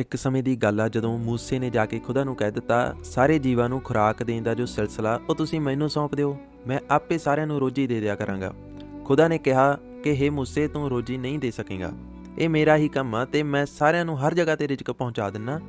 ਇੱਕ ਸਮੇਂ ਦੀ ਗੱਲ ਆ, ਜਦੋਂ ਮੂਸੇ ਨੇ ਜਾ ਕੇ ਖੁਦਾ ਨੂੰ ਕਹਿ ਦਿੱਤਾ, ਸਾਰੇ ਜੀਵਾਂ ਨੂੰ ਖੁਰਾਕ ਦੇਣ ਦਾ ਜੋ ਸਿਲਸਿਲਾ, ਉਹ ਤੁਸੀਂ ਮੈਨੂੰ ਸੌਂਪ ਦਿਓ। ਮੈਂ ਆਪੇ ਸਾਰਿਆਂ ਨੂੰ ਰੋਜੀ ਦੇ ਦਿਆ ਕਰਾਂਗਾ। ਖੁਦਾ ਨੇ ਕਿਹਾ ਕਿ, ਹੇ ਮੂਸੇ, ਤੂੰ ਰੋਜੀ ਨਹੀਂ ਦੇ ਸਕੇਗਾ। ਇਹ ਮੇਰਾ ਹੀ ਕੰਮ ਆ ਤੇ ਮੈਂ ਸਾਰਿਆਂ ਨੂੰ ਹਰ ਜਗ੍ਹਾ ਤੇ ਰਿਜ਼ਕ ਪਹੁੰਚਾ ਦਿੰਨਾ।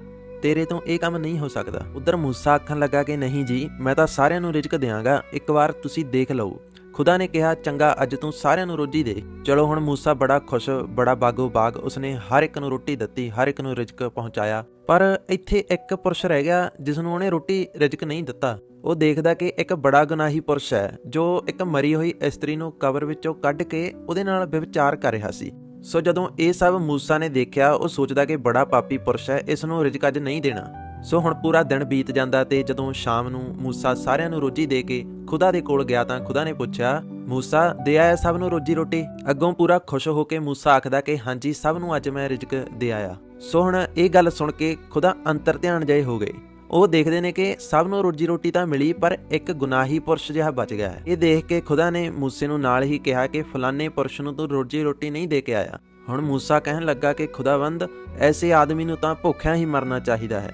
ਤੇਰੇ ਤੋਂ ਇਹ ਕੰਮ ਨਹੀਂ ਹੋ ਸਕਦਾ। ਉਧਰ ਮੂਸਾ ਆਖਣ ਲੱਗਾ ਕਿ, ਨਹੀਂ ਜੀ, ਮੈਂ ਤਾਂ ਸਾਰਿਆਂ ਨੂੰ ਰਿਜ਼ਕ ਦਿਆਂਗਾ। ਇੱਕ ਵਾਰ ਤੁਸੀਂ ਦੇਖ ਲਓ। ਖੁਦਾ ਨੇ ਕਿਹਾ, ਚੰਗਾ, ਅੱਜ ਤੂੰ ਸਾਰਿਆਂ ਨੂੰ ਰੋਜੀ ਦੇ। ਚਲੋ, ਹੁਣ ਮੂਸਾ ਬੜਾ ਖੁਸ਼, ਬੜਾ ਬਾਗੋ ਬਾਗ। ਉਸਨੇ ਹਰ ਇੱਕ ਨੂੰ ਰੋਟੀ ਦਿੱਤੀ, ਹਰ ਇੱਕ ਨੂੰ ਰਿਜ਼ਕ ਪਹੁੰਚਾਇਆ। ਪਰ ਇੱਥੇ ਇੱਕ ਪੁਰਸ਼ ਰਹਿ ਗਿਆ ਜਿਸ ਨੂੰ ਉਹਨੇ ਰੋਟੀ ਰਿਜ਼ਕ ਨਹੀਂ ਦਿੱਤਾ। ਉਹ ਦੇਖਦਾ ਕਿ ਇੱਕ ਬੜਾ ਗੁਨਾਹੀ ਪੁਰਸ਼ ਹੈ, ਜੋ ਇੱਕ ਮਰੀ ਹੋਈ ਇਸਤਰੀ ਨੂੰ ਕਬਰ ਵਿੱਚੋਂ ਕੱਢ ਕੇ ਉਹਦੇ ਨਾਲ ਵਿਵਚਾਰ ਕਰ ਰਿਹਾ ਸੀ। ਸੋ ਜਦੋਂ ਇਹ ਸਭ ਮੂਸਾ ਨੇ ਦੇਖਿਆ, ਉਹ ਸੋਚਦਾ ਕਿ ਬੜਾ ਪਾਪੀ ਪੁਰਸ਼ ਹੈ, ਇਸ ਨੂੰ ਰਿਜ਼ਕ ਅੱਜ ਨਹੀਂ ਦੇਣਾ। ਸੋ ਹੁਣ ਪੂਰਾ ਦਿਨ ਬੀਤ ਜਾਂਦਾ ਤੇ ਜਦੋਂ ਸ਼ਾਮ ਨੂੰ ਮੂਸਾ ਸਾਰਿਆਂ ਨੂੰ ਰੋਜੀ ਦੇ ਕੇ ਖੁਦਾ ਦੇ ਕੋਲ ਗਿਆ ਤਾਂ ਖੁਦਾ ਨੇ ਪੁੱਛਿਆ, ਮੂਸਾ, ਦੇ ਆਇਆ ਸਭ ਨੂੰ ਰੋਜੀ ਰੋਟੀ? ਅੱਗੋਂ ਪੂਰਾ ਖੁਸ਼ ਹੋ ਕੇ ਮੂਸਾ ਆਖਦਾ ਕਿ, ਹਾਂਜੀ, ਸਭ ਨੂੰ ਅੱਜ ਮੈਂ ਰਿਜ਼ਕ ਦੇ ਆਇਆ। ਸੋ ਹੁਣ ਇਹ ਗੱਲ ਸੁਣ ਕੇ ਖੁਦਾ ਅੰਤਰ ਧਿਆਨ ਜਏ ਹੋ ਗਏ। ਉਹ ਦੇਖਦੇ ਨੇ ਕਿ ਸਭ ਨੂੰ ਰੋਜੀ ਰੋਟੀ ਤਾਂ ਮਿਲੀ, ਪਰ ਇੱਕ ਗੁਨਾਹੀ ਪੁਰਸ਼ ਜਿਹਾ ਬਚ ਗਿਆ ਹੈ। ਇਹ ਦੇਖ ਕੇ ਖੁਦਾ ਨੇ ਮੂਸੇ ਨੂੰ ਨਾਲ ਹੀ ਕਿਹਾ ਕਿ, ਫਲਾਣੇ ਪੁਰਸ਼ ਨੂੰ ਤੂੰ ਰੋਜੀ ਰੋਟੀ ਨਹੀਂ ਦੇ ਕੇ ਆਇਆ। ਹੁਣ ਮੂਸਾ ਕਹਿਣ ਲੱਗਾ ਕਿ, ਖੁਦਾਵੰਦ, ਐਸੇ ਆਦਮੀ ਨੂੰ ਤਾਂ ਭੁੱਖਿਆ ਹੀ ਮਰਨਾ ਚਾਹੀਦਾ ਹੈ।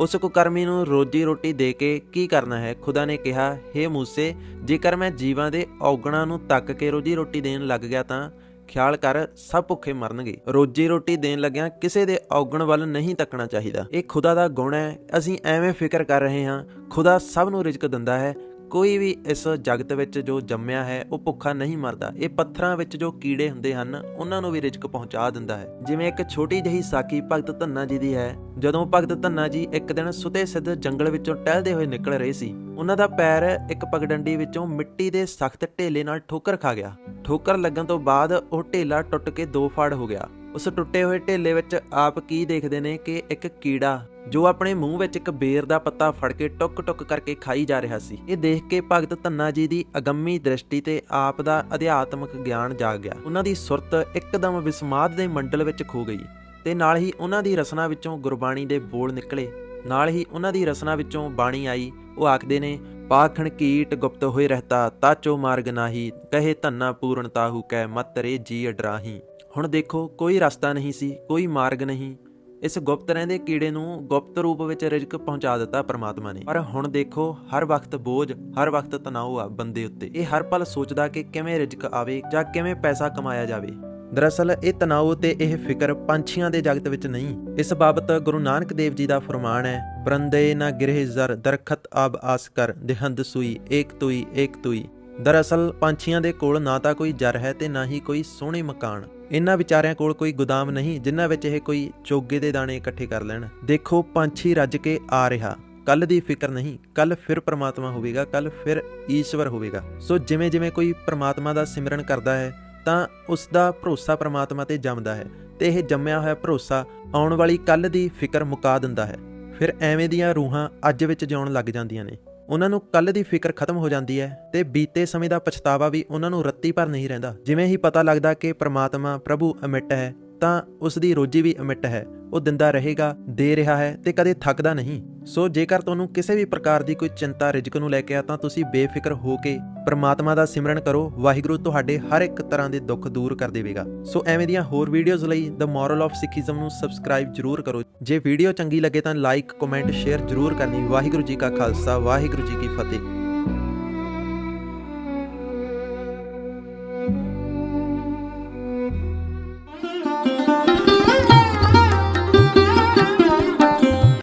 ਉਸ ਕੁਕਰਮੀ ਨੂੰ ਰੋਜੀ ਰੋਟੀ ਦੇ ਕੇ ਕੀ ਕਰਨਾ ਹੈ? ਖੁਦਾ ਨੇ ਕਿਹਾ हे ਮੂਸੇ, ਜੇਕਰ ਮੈਂ ਜੀਵਾਂ ਦੇ ਔਗਣਾਂ ਨੂੰ ਤੱਕ ਕੇ ਰੋਜੀ ਰੋਟੀ ਦੇਣ ਲੱਗ ਗਿਆ ਤਾਂ ਖਿਆਲ ਕਰ, ਸਭ ਭੁੱਖੇ ਮਰਨਗੇ। ਰੋਜੀ ਰੋਟੀ ਦੇਣ ਲੱਗਿਆਂ ਕਿਸੇ ਦੇ ਔਗਣ ਵੱਲ ਨਹੀਂ ਤੱਕਣਾ ਚਾਹੀਦਾ। ਇਹ ਖੁਦਾ ਦਾ ਗੁਣ ਹੈ। ਅਸੀਂ ਐਵੇਂ ਫਿਕਰ ਕਰ ਰਹੇ ਹਾਂ। ਖੁਦਾ ਸਭ ਨੂੰ ਰਿਜ਼ਕ ਦਿੰਦਾ ਹੈ। ਕੋਈ ਵੀ ਇਸ ਜਗਤ ਵਿੱਚ ਜੋ ਜੰਮਿਆ ਹੈ, ਉਹ ਭੁੱਖਾ ਨਹੀਂ ਮਰਦਾ। ਇਹ ਪੱਥਰਾਂ ਵਿੱਚ ਜੋ ਕੀੜੇ ਹੁੰਦੇ ਹਨ, ਉਹਨਾਂ ਨੂੰ ਵੀ ਰਿਜ਼ਕ ਪਹੁੰਚਾ ਦਿੰਦਾ ਹੈ। ਜਿਵੇਂ ਇੱਕ ਛੋਟੀ ਜਿਹੀ ਸਾਖੀ ਭਗਤ ਧੰਨਾ ਜੀ ਦੀ ਹੈ। ਜਦੋਂ ਭਗਤ ਧੰਨਾ ਜੀ ਇੱਕ ਦਿਨ ਸੁਤੇ ਸਿੱਧ ਜੰਗਲ ਵਿੱਚੋਂ ਟਹਿਲਦੇ ਹੋਏ ਨਿਕਲ ਰਹੇ ਸੀ, ਉਹਨਾਂ ਦਾ ਪੈਰ ਇੱਕ ਪਗਡੰਡੀ ਵਿੱਚੋਂ ਮਿੱਟੀ ਦੇ ਸਖਤ ਢੇਲੇ ਨਾਲ ਠੋਕਰ ਖਾ ਗਿਆ। ਠੋਕਰ ਲੱਗਣ ਤੋਂ ਬਾਅਦ ਉਹ ਢੇਲਾ ਟੁੱਟ ਕੇ ਦੋ ਫਾੜ ਹੋ ਗਿਆ। ਉਸ ਟੁੱਟੇ ਹੋਏ ਢੇਲੇ ਵਿੱਚ ਆਪ ਕੀ ਦੇਖਦੇ ਨੇ ਕਿ ਇੱਕ ਕੀੜਾ ਜੋ ਆਪਣੇ ਮੂੰਹ ਵਿੱਚ ਇੱਕ ਬੇਰ ਦਾ ਪੱਤਾ ਫੜ ਕੇ ਟੁੱਕ-ਟੁੱਕ ਕਰਕੇ ਖਾਈ ਜਾ ਰਿਹਾ ਸੀ। ਇਹ ਦੇਖ ਕੇ ਭਗਤ ਧੰਨਾ ਜੀ ਦੀ ਅਗੰਮੀ ਦ੍ਰਿਸ਼ਟੀ ਤੇ ਆਪ ਦਾ ਅਧਿਆਤਮਕ ਗਿਆਨ ਜਾਗ ਗਿਆ। ਉਹਨਾਂ ਦੀ ਸੁਰਤ ਇੱਕਦਮ ਵਿਸਮਾਦ ਦੇ ਮੰਡਲ ਵਿੱਚ ਖੋ ਗਈ ਤੇ ਨਾਲ ਹੀ ਉਹਨਾਂ ਦੀ ਰਸਨਾ ਵਿੱਚੋਂ ਗੁਰਬਾਣੀ ਦੇ ਬੋਲ ਨਿਕਲੇ। ਨਾਲ ਹੀ ਉਹਨਾਂ ਦੀ ਰਸਨਾ ਵਿੱਚੋਂ ਬਾਣੀ ਆਈ। ਉਹ ਆਖਦੇ ਨੇ ਪਾਖਣ ਕੀਟ ਗੁਪਤ ਹੋਏ ਰਹਤਾ, ਤਾਚੋ ਮਾਰਗ ਨਾਹੀ, ਕਹੇ ਧੰਨਾ ਪੂਰਨ ਤਾਹੂ ਕੈ ਮਤ ਰੇ ਜੀ ਅਡਰਾਹੀ। ਹੁਣ ਦੇਖੋ, ਕੋਈ ਰਸਤਾ ਨਹੀਂ ਸੀ, ਕੋਈ ਮਾਰਗ ਨਹੀਂ। ਇਸ ਗੁਪਤ ਰਹਿੰਦੇ ਕੀੜੇ ਨੂੰ ਗੁਪਤ ਰੂਪ ਵਿੱਚ ਰਿਜ਼ਕ ਪਹੁੰਚਾ ਦਿੱਤਾ ਪ੍ਰਮਾਤਮਾ ਨੇ। ਪਰ ਹੁਣ ਦੇਖੋ, ਹਰ ਵਕਤ ਬੋਝ, ਹਰ ਵਕਤ ਤਣਾਅ ਆ ਬੰਦੇ ਉੱਤੇ। ਇਹ ਹਰ ਪਲ ਸੋਚਦਾ ਕਿ ਕਿਵੇਂ ਰਿਜ਼ਕ ਆਵੇ ਜਾਂ ਕਿਵੇਂ ਪੈਸਾ ਕਮਾਇਆ ਜਾਵੇ। ਦਰਅਸਲ, ਇਹ ਤਣਾਅ ਤੇ ਇਹ ਫਿਕਰ ਪੰਛੀਆਂ ਦੇ ਜਗਤ ਵਿੱਚ ਨਹੀਂ। ਇਸ ਬਾਬਤ ਗੁਰੂ ਨਾਨਕ ਦੇਵ ਜੀ ਦਾ ਫਰਮਾਨ ਹੈ ਪਰੰਦੇ ਨਾ ਗਿਰਹਿ ਜ਼ਰ, ਦਰਖਤ ਆਬ ਆਸ ਕਰ, ਦਿਹੰਦ ਸੂਈ, ਏਕ ਤੁਈ ਏਕ ਤੁਈ। ਦਰਅਸਲ, ਪੰਛੀਆਂ ਦੇ ਕੋਲ ਨਾ ਤਾਂ ਕੋਈ ਜਰ ਹੈ ਤੇ ਨਾ ਹੀ ਕੋਈ ਸੋਹਣੇ ਮਕਾਨ। ਇਹਨਾਂ ਵਿਚਾਰਿਆਂ ਕੋਲ ਕੋਈ ਗੋਦਾਮ ਨਹੀਂ, ਜਿਨ੍ਹਾਂ ਵਿੱਚ ਇਹ ਕੋਈ ਚੋਗੇ ਦੇ ਦਾਣੇ ਇਕੱਠੇ ਕਰ ਲੈਣ। ਦੇਖੋ, ਪੰਛੀ ਰੱਜ ਕੇ ਆ ਰਿਹਾ। ਕੱਲ ਦੀ ਫਿਕਰ ਨਹੀਂ ਕੱਲ ਫਿਰ ਪ੍ਰਮਾਤਮਾ ਹੋਵੇਗਾ ਕੱਲ ਫਿਰ ਈਸ਼ਵਰ ਹੋਵੇਗਾ। ਸੋ ਜਿਵੇਂ ਜਿਵੇਂ ਕੋਈ ਪ੍ਰਮਾਤਮਾ ਦਾ ਸਿਮਰਨ ਕਰਦਾ ਹੈ, ਤਾਂ ਉਸ ਦਾ ਭਰੋਸਾ ਪ੍ਰਮਾਤਮਾ ਤੇ ਜੰਮਦਾ ਹੈ ਤੇ ਇਹ ਜੰਮਿਆ ਹੋਇਆ ਭਰੋਸਾ ਆਉਣ ਵਾਲੀ ਕੱਲ ਦੀ ਫਿਕਰ ਮੁਕਾ ਦਿੰਦਾ ਹੈ। ਫਿਰ ਐਵੇਂ ਦੀਆਂ ਰੂਹਾਂ ਅੱਜ ਵਿੱਚ ਜਿਉਣ ਲੱਗ ਜਾਂਦੀਆਂ ਨੇ। ਉਹਨਾਂ ਨੂੰ ਕੱਲ ਦੀ ਫਿਕਰ ਖਤਮ ਹੋ ਜਾਂਦੀ ਹੈ ਤੇ ਬੀਤੇ ਸਮੇਂ ਦਾ ਪਛਤਾਵਾ ਵੀ ਉਹਨਾਂ ਨੂੰ ਰੱਤੀ ਭਰ ਨਹੀਂ ਰਹਿੰਦਾ। ਜਿਵੇਂ ਹੀ ਪਤਾ ਲੱਗਦਾ ਕਿ ਪ੍ਰਮਾਤਮਾ ਪ੍ਰਭੂ ਅਮਿੱਟ ਹੈ ਤਾਂ ਉਸ ਦੀ ਰੋਜੀ ਵੀ ਅਮਿੱਟ ਹੈ, ਉਹ ਦਿੰਦਾ ਰਹੇਗਾ, ਦੇ ਰਿਹਾ ਹੈ ਤੇ ਕਦੇ ਥੱਕਦਾ ਨਹੀਂ। ਸੋ ਜੇਕਰ ਤੁਹਾਨੂੰ ਕਿਸੇ ਵੀ ਪ੍ਰਕਾਰ ਦੀ ਕੋਈ ਚਿੰਤਾ, ਰਿਜਕ ਨੂੰ ਲੈ ਕੇ ਆ, ਤਾਂ ਤੁਸੀਂ ਬੇਫਿਕਰ ਹੋ ਕੇ ਪਰਮਾਤਮਾ ਦਾ ਸਿਮਰਨ ਕਰੋ, ਵਾਹਿਗੁਰੂ ਤੁਹਾਡੇ ਹਰ ਇੱਕ ਤਰ੍ਹਾਂ ਦੇ ਦੁੱਖ ਦੂਰ ਕਰ ਦੇਵੇਗਾ। ਸੋ ਐਵੇਂ ਦੀਆਂ ਹੋਰ ਵੀਡੀਓਜ਼ ਲਈ ਦ ਮੋਰਲ ਆਫ ਸਿੱਖੀਜ਼ਮ ਨੂੰ ਸਬਸਕ੍ਰਾਈਬ ਜਰੂਰ ਕਰੋ। ਜੇ ਵੀਡੀਓ ਚੰਗੀ ਲੱਗੇ ਤਾਂ ਲਾਈਕ ਕਮੈਂਟ ਸ਼ੇਅਰ ਜਰੂਰ ਕਰਨੀ। ਵਾਹਿਗੁਰੂ ਜੀ ਕਾ ਖਾਲਸਾ, ਵਾਹਿਗੁਰੂ ਜੀ ਕੀ ਫਤਿਹ।